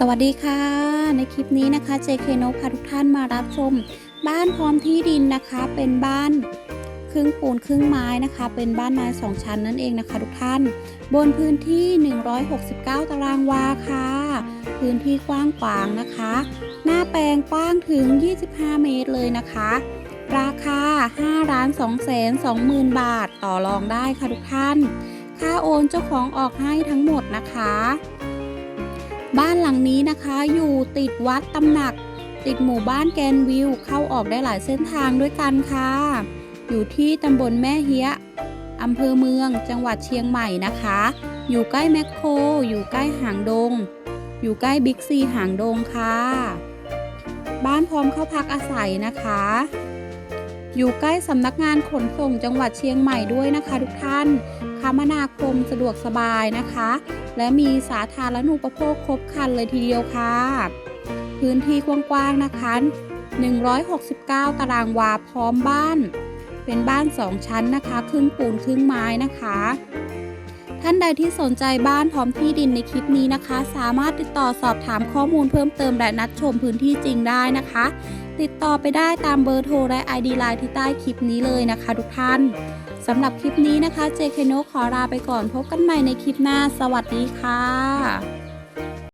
สวัสดีค่ะ ในคลิปนี้นะคะ JK นกพาทุกท่านมารับชม บ้านพร้อมที่ดินนะคะ เป็นบ้านครึ่งปูนครึ่งไม้นะคะ เป็นบ้านไม้สองชั้นนั่นเองนะคะ ทุกท่าน บนพื้นที่ 169 ตารางวาค่ะ พื้นที่กว้างขวางนะคะ หน้าแปลงกว้างถึง 25 เมตรเลยนะคะ ราคา5ล้าน2แสน20,000 บาทต่อรองได้ค่ะทุกท่าน ค่าโอนเจ้าของออกให้ทั้งหมดนะคะ บ้านหลังนี้นะคะอยู่ติดวัดตำหนัก ติดหมู่บ้านแกนวิวเข้าออกได้หลายเส้นทางด้วยกันค่ะ อยู่ที่ตำบลแม่เฮียอำเภอเมืองจังหวัดเชียงใหม่นะคะ อยู่ใกล้แมคโคร อยู่ใกล้หางดง อยู่ใกล้บิ๊กซีหางดงค่ะ บ้านพร้อมเข้าพักอาศัยนะคะ อยู่ใกล้สำนักงานขนส่งจังหวัดเชียงใหม่ด้วยนะคะทุกท่าน คมนาคมสะดวกสบายนะคะ และมีสาธารณูปโภคครบครันเลยทีเดียวค่ะ พื้นที่กว้างๆนะคะ 169 ตารางวาพร้อมบ้าน เป็นบ้าน 2 ชั้นนะคะ ครึ่งปูนครึ่งไม้นะคะ ท่านใดที่สนใจบ้านพร้อมที่ดินในคลิปนี้นะคะ สามารถติดต่อสอบถามข้อมูลเพิ่มเติมและนัดชมพื้นที่จริงได้นะคะ ติดต่อไปได้ตามเบอร์โทรและ ID ไลน์ที่ใต้คลิปนี้เลยนะคะ ทุกท่านสำหรับคลิปนี้นะคะเจ๊แคนโนขอลาไปก่อนพบกันใหม่ในคลิปหน้า สวัสดีค่ะ